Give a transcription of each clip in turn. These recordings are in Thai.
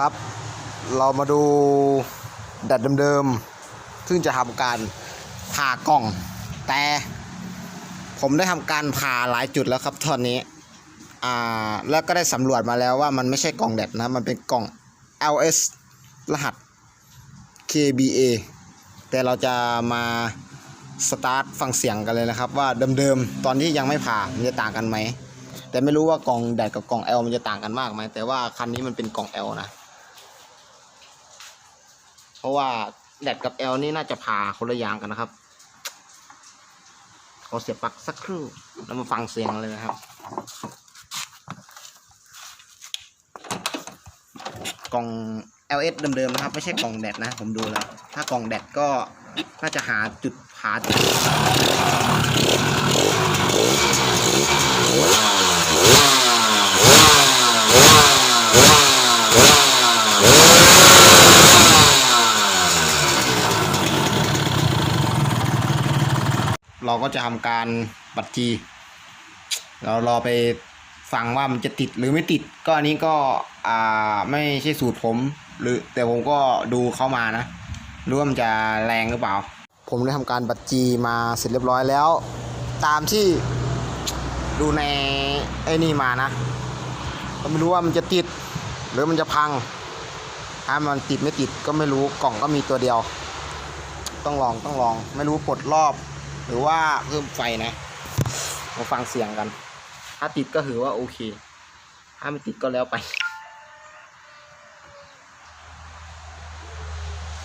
ครับ เรามาดูแดดเดิมๆซึ่งจะทำการผ่ากล่อง แต่ผมได้ทำการผ่าหลายจุดแล้วครับตอนนี้ อ่า แล้วก็ได้สำรวจมาแล้วว่ามันไม่ใช่กล่องแดดนะ มันเป็นกล่อง LS รหัส KBA แต่เราจะมาสตาร์ทฟังเสียงกันเลยนะครับ ว่าเดิมๆตอนที่ยังไม่ผ่ามันจะต่างกันไหมแต่ไม่รู้ว่ากล่องแดดกับกล่อง L มันจะต่างกันมากไหมแต่ว่าคันนี้มันเป็นกล่อง L นะ ราะว่าแดดกับ L นี่น่าจะผ่าคนละอย่างกันนะครับ ขอเสียบปลั๊กสักครู่ แล้วมาฟังเสียงเลยนะครับ กล่อง LS เดิมๆนะครับ ไม่ใช่กล่องแดดนะ ผมดูแล้ว ถ้ากล่องแดดก็น่าจะหาจุดผ่าจุด เราก็จะทำการบัตรจีเรารอไปฟังว่ามันจะติดหรือไม่ติด ก็อันนี้ก็อ่าไม่ใช่สูตรผม หรือแต่ผมก็ดูเข้ามานะรู้ว่ามันจะแรงหรือเปล่า ผมได้ทำการบัตรจีมาเสร็จเรียบร้อยแล้ว ตามที่ดูในไอ้นี่มานะก็ไม่รู้ว่ามันจะติด หรือมันจะพัง ถ้ามันติดไม่ติดก็ไม่รู้กล่องก็มีตัวเดียว ต้องลองต้องลอง ไม่รู้ปลดรอบ หรือว่าเพิ่มไฟนะมาฟังเสียงกัน ถ้าติดก็ถือว่าโอเค ถ้าไม่ติดก็แล้วไป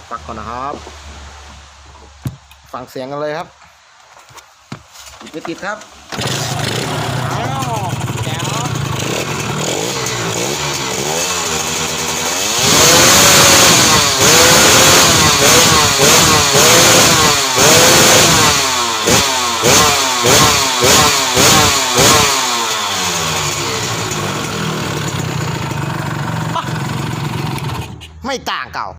ปักก่อนนะครับ ฟังเสียงกันเลยครับติดไม่ติดครับอ้าวแจ๋ว ไม่ต่างเก่า